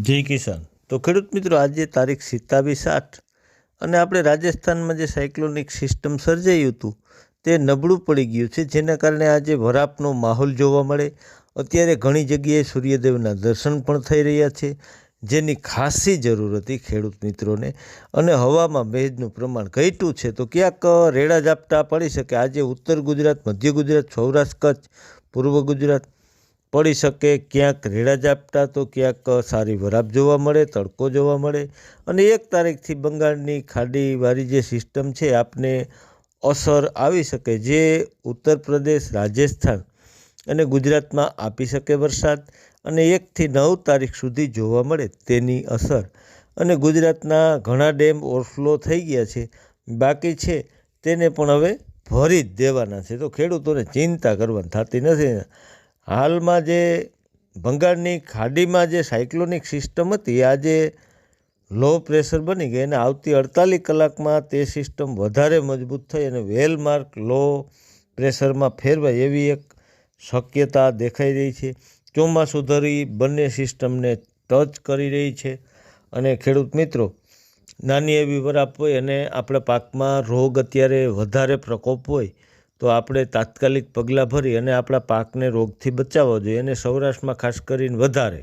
જય કિસાન. તો ખેડૂત મિત્રો, આજે તારીખ સિત્તાવીસ આઠ અને આપણે રાજસ્થાનમાં જે સાયક્લોનિક સિસ્ટમ સર્જાયું હતું, તે નબળું પડી ગયું છે. જેના કારણે આજે વરાપનો માહોલ જોવા મળે. અત્યારે ઘણી જગ્યાએ સૂર્યદેવના દર્શન પણ થઈ રહ્યા છે. જેની ખાસી જરૂર હતી ખેડૂત મિત્રોને. અને હવામાં ભેજનું પ્રમાણ ઘટ્યું છે. તો ક્યાંક રેડા ઝાપટા પડી શકે. આજે ઉત્તર ગુજરાત, મધ્ય ગુજરાત, સૌરાષ્ટ્ર, કચ્છ, પૂર્વ ગુજરાત પડી શકે, ક્યાંક રેડા ઝાપટા તો ક્યાંક સારી વરાપ જોવા મળે, તડકો જોવા મળે. અને એક તારીખથી બંગાળની ખાડીવાળી જે સિસ્ટમ છે, આપને અસર આવી શકે જે ઉત્તર પ્રદેશ, રાજસ્થાન અને ગુજરાતમાં આપી શકે વરસાદ. અને એકથી નવ તારીખ સુધી જોવા મળે તેની અસર. અને ગુજરાતના ઘણા ડેમ ઓવરફ્લો થઈ ગયા છે. બાકી છે તેને પણ હવે ભરી જ દેવાના છે. તો ખેડૂતોને ચિંતા કરવાની થતી નથી. હાલમાં જે બંગાળની ખાડીમાં જે સાયક્લોનિક સિસ્ટમ હતી આજે લો પ્રેશર બની ગઈ અને આવતી અડતાલીસ કલાકમાં તે સિસ્ટમ વધારે મજબૂત થઈ અને વેલ માર્ક લો પ્રેશરમાં ફેરવાય એવી એક શક્યતા દેખાઈ રહી છે. ચોમાસું ધરી બંને સિસ્ટમને ટચ કરી રહી છે અને ખેડૂત મિત્રો, નાની એવી વરાપ હોય અને આપણા પાકમાં રોગ અત્યારે વધારે પ્રકોપ હોય તો આપણે તાત્કાલિક પગલાં ભરી અને આપણા પાકને રોગથી બચાવવા જોઈએ અને સૌરાષ્ટ્રમાં ખાસ કરીને વધારે.